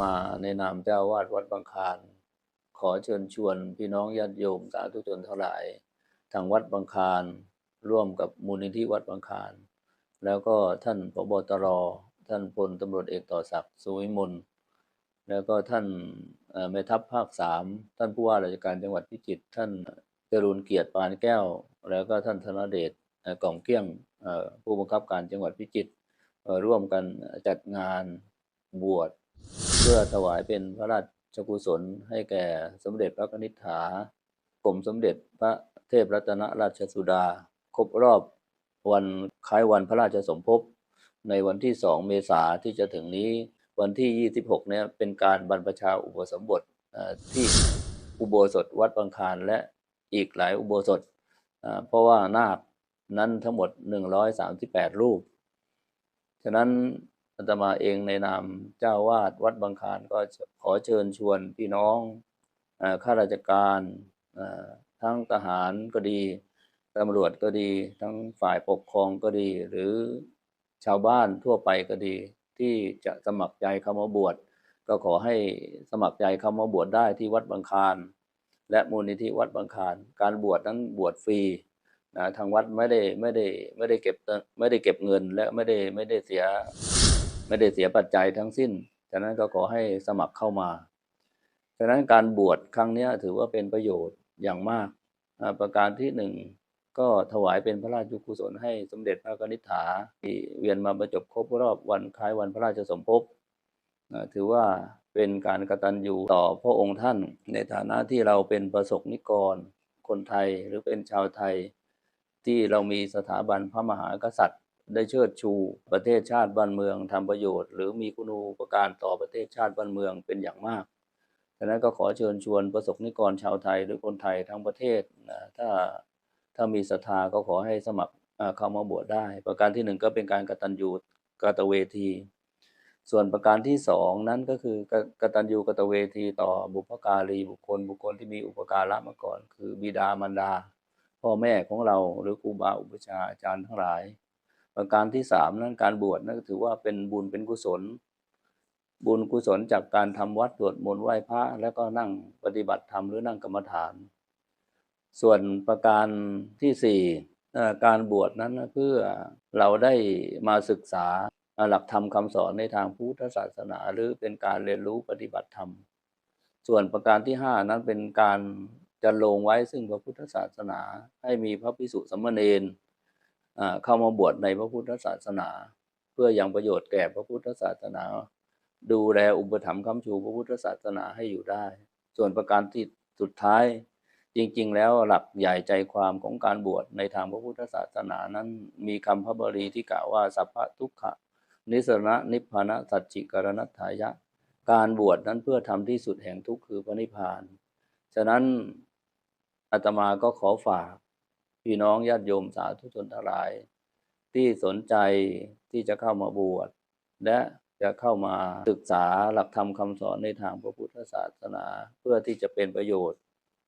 มาในนามเจ้าวาดวัดบางคาร ขอเชิญชวนพี่น้องญาติโยมสาธุชนทั้งหลาย ทางวัดบางคารร่วมกับมูลนิธิวัดบางคาร แล้วก็ท่านผบตรท่านพลตำรวจเอกต่อศักดิ์สุวิมลแล้วก็ท่านเอ่อแม่ทัพภาคสามท่านผู้ว่าราชการจังหวัดพิจิตรท่านจรูนเกียรติปานแก้ว แล้วก็ท่านธนเดชกล่อมเกี้ยงผู้บังคับการจังหวัดพิจิตรร่วมกันจัดงานบวช เพื่อถวายเป็นพระราชกุศลให้แก่สมเด็จพระนิษฐากรมสมเด็จพระเทพรัตนราชสุดา ครบรอบวันคล้ายวันพระราชสมภพในวันที่ 2 เมษาที่จะถึงนี้วันที่ 26 เนี่ยเป็นการบรรพชาอุปสมบทที่อุโบสถวัดบางคารและอีกหลายอุโบสถ เพราะว่านาคนั้นทั้งหมด 138 รูป ฉะนั้น อาตมาเองในนามเจ้าวาดวัดบางคารก็ขอเชิญชวนพี่น้องข้าราชการทั้งทหารก็ดีตำรวจก็ดี ทั้งฝ่ายปกครองก็ดี หรือชาวบ้านทั่วไปก็ดี ที่จะสมัครใจเข้ามาบวชก็ขอให้สมัครใจเข้ามาบวชได้ที่วัดบางคารและมูลนิธิวัดบางคารการบวชนั้นบวชฟรีนะทางวัดไม่ได้ไม่ได้ไม่ได้เก็บไม่ได้เก็บเงินและไม่ได้ไม่ได้เสีย ไม่ได้เสียปัจจัยทั้งสิ้นฉะนั้นก็ขอให้สมัครเข้ามาฉะนั้นการบวชครั้งนี้ถือว่าเป็นประโยชน์อย่างมาก ประการที่หนึ่งก็ถวายเป็นพระราชกุศลให้สมเด็จพระกนิษฐาที่เวียนมาประจบครบรอบวันคล้ายวันพระราชสมภพถือว่าเป็นการกระตัญญูต่อพระองค์ท่าน ในฐานะที่เราเป็นประสบนิกร คนไทยหรือเป็นชาวไทย ที่เรามีสถาบันพระมหากษัตริย์ ได้เชิดชูประเทศชาติบ้านเมืองทำประโยชน์ หรือมีคุณูปการต่อประเทศชาติบ้านเมืองเป็นอย่างมากฉะนั้นก็ขอเชิญชวนประสบนิกรชาวไทยหรือคนไทยทั้งประเทศนะถ้าถ้ามีศรัทธาก็ขอให้สมัครเข้ามาบวชได้ ประการที่หนึ่งก็เป็นการกตัญญูกตเวที ส่วนประการที่สองนั้นก็คือกกตัญญูกตเวที ต่อบุพการีบุคคล บุคคลที่มีอุปการะมาก่อน คือบิดามารดา พ่อแม่ของเราหรือครูบาอุปชาอาจารย์ทั้งหลาย ประการที่สามนั้นการบวชนั่นถือว่าเป็นบุญเป็นกุศล บุญกุศลจากการทำวัดสวดมนต์ไหว้พระแล้วก็นั่งปฏิบัติธรรมหรือนั่งกรรมฐาน ส่วนประการที่สี่การบวชนั้นเพื่อเราได้มาศึกษาหลักธรรมคำสอนในทางพุทธศาสนา หรือเป็นการเรียนรู้ปฏิบัติธรรม ส่วนประการที่ห้านั้นเป็นการจะลงไว้ซึ่งพระพุทธศาสนา ให้มีพระภิกษุสามเณรอ่า เข้ามาบวชในพระพุทธศาสนา เพื่อยังประโยชน์แก่พระพุทธศาสนา ดูแลอุปถัมภ์คำชูพระพุทธศาสนาให้อยู่ได้ ส่วนประการที่สุดท้าย จริง ๆ แล้วหลักใหญ่ใจความของการบวชในทางพระพุทธศาสนานั้น มีคำพระบาลีที่กล่าวว่าสัพพะทุกขะนิสรณะนิพพานะสัจจิกรณัตถายะ การบวชนั้นเพื่อทำที่สุดแห่งทุกข์คือพระนิพพาน ฉะนั้นอาตมาก็ขอฝาก พี่น้องญาติโยมสาธุชนทั้งหลาย ที่สนใจที่จะเข้ามาบวชและจะเข้ามาศึกษาหลักธรรมคำสอนในทางพระพุทธศาสนา เพื่อที่จะเป็นประโยชน์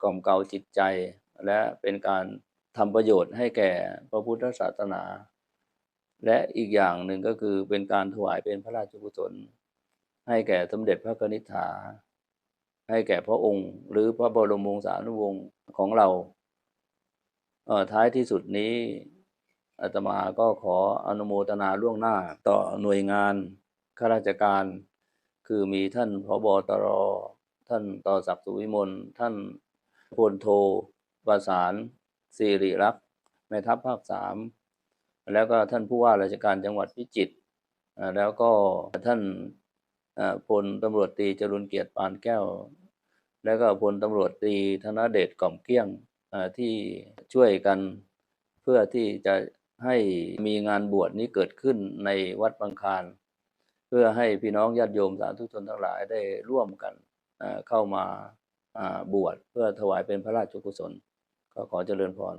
กล่อมเกลาจิตใจ และเป็นการทำประโยชน์ให้แก่พระพุทธศาสนา และอีกอย่างหนึ่งก็คือเป็นการถวายเป็นพระราชกุศล ให้แก่สมเด็จพระกนิษฐา ให้แก่พระองค์ หรือพระบรมวงศานุวงศ์ของเรา ท้ายที่สุดนี้อาตมาก็ขออนุโมทนาล่วงหน้าต่อหน่วยงานข้าราชการ คือมีท่านผบตรท่านต่อศักดิ์สุวิมลท่านพลโทประสานสิริรักษ์แม่ทัพภาคสามแล้วก็ท่านผู้ว่าราชการจังหวัดพิจิตรแล้วก็ท่านพลตำรวจตรีจรุนเกียรติปานแก้ว แล้วก็พลตำรวจตรีธนเดชกล่อมเกลี้ยง ที่ช่วยกันเพื่อที่จะให้มีงานบวชนี้เกิดขึ้นในวัดบางคาร เพื่อให้พี่น้องญาติโยมสาธุชนทั้งหลายได้ร่วมกันเข้ามาอ่าบวชเพื่อถวายเป็นพระราชกุศล ก็ขอเจริญพร